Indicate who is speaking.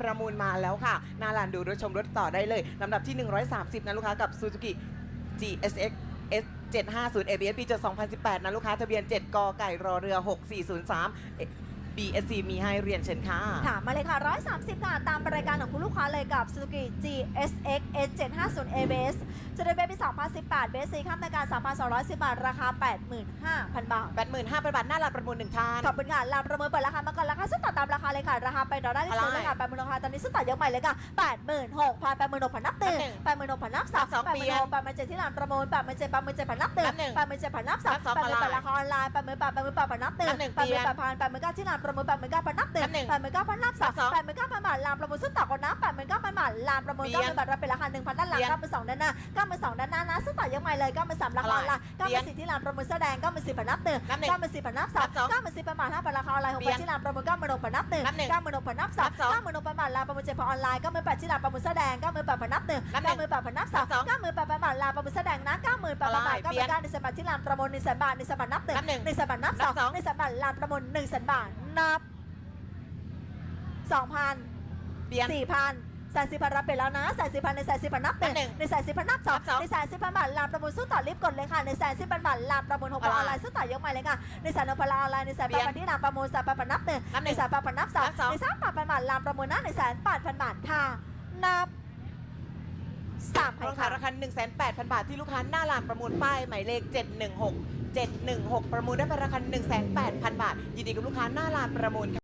Speaker 1: ประมูลมาแล้วค่ะหนาลานดูรถชมรถต่อได้เลยลำดับที่ 130 นะลูกค้ากับ Suzuki GSX S 750 ABS ปีจด2018 นะลูกค้าทะเบียน 7กไก่รอเรือ 6403 BSC มีให้เรียนเชิญค่ะ
Speaker 2: ถามมาเลยค่ะ 130 ค่ะ ตามรายการของคุณลูกค้าเลยกับ Suzuki GSX S750 ABS จะได้เบสปี2018 เบสซีข้ามในการ 3,210 บาท ราคา 85,000 บาท
Speaker 1: 85,000 บาท หน้าลานประมูล1ท่าน
Speaker 2: ขอบคุณค่ะลาประเมินเปิดราคามาก่อนราคาซึ่งต่อตามราคาเลยค่ะ ราคาไปดอลลาร์ที่ซื้อเลยค่ะแปดหมื่นราคาตอนนี้ซึ่งต่อยังใหม่เลยค่ะแปดหมื่นหกพันแปดหมื่นหกพันนับตื่นแปดหมื่นหกพันนับสามแปดหมื่นหกแปดหมื่นเจ็ดที่ลานประมูลแปดหมื่นเจ็ดแปดหมื่นเจ็ดพันนับตื่นแปดหมื่นเจ็ดพันนับสามแปดหมื่นแปดราคาออนไลน์แปดหมื่นแปดแปดหมื่นแปดพันนับตื่นแปดหมื่นแปดพันแปดหมื่นเก้าที่ลานประมูลแปดหมื่นเก้าพันนับตื่นแปดหมื่นเก้าพันนับสามแปดหมื่นเก้าพันบาทลานประมูลซึ่งต่อกันนะแปดหมื่นเก้าพันบาทลานประมูลเก้าหมื่นบาทรับเป็นราคาหนึ่งพันด้านหลังเก้าหมื่นสองด้านหน้าเก้าหมื่นสองด้านหน้านะซึ่งต่อยังใหม่เลยเก้าหมื่นสามราคาออนไลน์เก้าหมื่นสี่ที่ลานประมูลแสดงเก้าหมื่นสี่พันนับตื่น
Speaker 1: นับหนึ่ง
Speaker 2: เก้าหมื่นสี่พันนับสาม
Speaker 1: นับสอง
Speaker 2: เก้าหมื่นสี่พันบาทห้าพันราคาออนไลน์หกพันที่ลานประมูลเก้าหมื่นหกพันนับหนึ่ง
Speaker 1: นับหนึ่ง
Speaker 2: เก้าหมื่นหกพันนับสาม
Speaker 1: นับสอง
Speaker 2: เก้าหมื่นหกพันบาทลานประมูลเจ็ดพันออนไลน์เก้าหมื่นแปดที่ลานประมูลแสดงเก้าหมื่นแปดพันนับหนึ่ง
Speaker 1: นับหนึ่
Speaker 2: เก้างหมื่นแปดพันนับสาม
Speaker 1: นับสอง
Speaker 2: เก้าหมื่นแปดพันบาทลานประมูลแสดงนะเก้าห มื่นแปดพันบาท
Speaker 1: อะไร
Speaker 2: เก้าหมื่นเก้าหนึ่งแสนบาทที่ลานประมูลหนึ่งแสนบาทหนึ่งแสนบาทนับหนึ่ง
Speaker 1: นับหนึ่ง
Speaker 2: หนึ่งแสนบาทนับสอง
Speaker 1: นับสอง
Speaker 2: หนึ่งแสนบาทลานประมูลหนึ่งแสนบาทนับสองพัน
Speaker 1: เปลี่ยน
Speaker 2: สี่พันแสนสี่พันรับไปแล้วนะแสนสี่พันในแสนสี่พันนับหนึ่ง
Speaker 1: นับหนึ่ง
Speaker 2: ในแสนสี่พันนับสอง
Speaker 1: นับสอง
Speaker 2: ในแสนสี่พันบาทลานประมูลสู้ต่อรีบกดเลยค่ะในแสนสี่พันบาทลานประมูลหกพันอ
Speaker 1: อะไร
Speaker 2: อนไลน์สู้ต่อยกใหม่เลยค่ะในแสนหกพันออนไลน์ในแสน
Speaker 1: เปลี่
Speaker 2: แป
Speaker 1: ย
Speaker 2: ด
Speaker 1: น
Speaker 2: พันที่ลานประมูลแสนแปดพันนับหนึ่ง
Speaker 1: นับหนึ่
Speaker 2: ใน
Speaker 1: ง
Speaker 2: แสนแปดพันนับสอง
Speaker 1: นับสอง
Speaker 2: ในแสนแปดพันบาทลานประมูลนะในแสนแปดพันบาทค่ะนับ สามพัน
Speaker 1: ราคา
Speaker 2: ค่ะ
Speaker 1: ราคา1,800,000 บาทที่ลูกค้าหน้าลานประมูลป้ายหมายเลข 716 716 ประมูลได้เป็นราคา1,800,000 บาท ยินดีกับลูกค้าหน้าลานประมูลค่ะ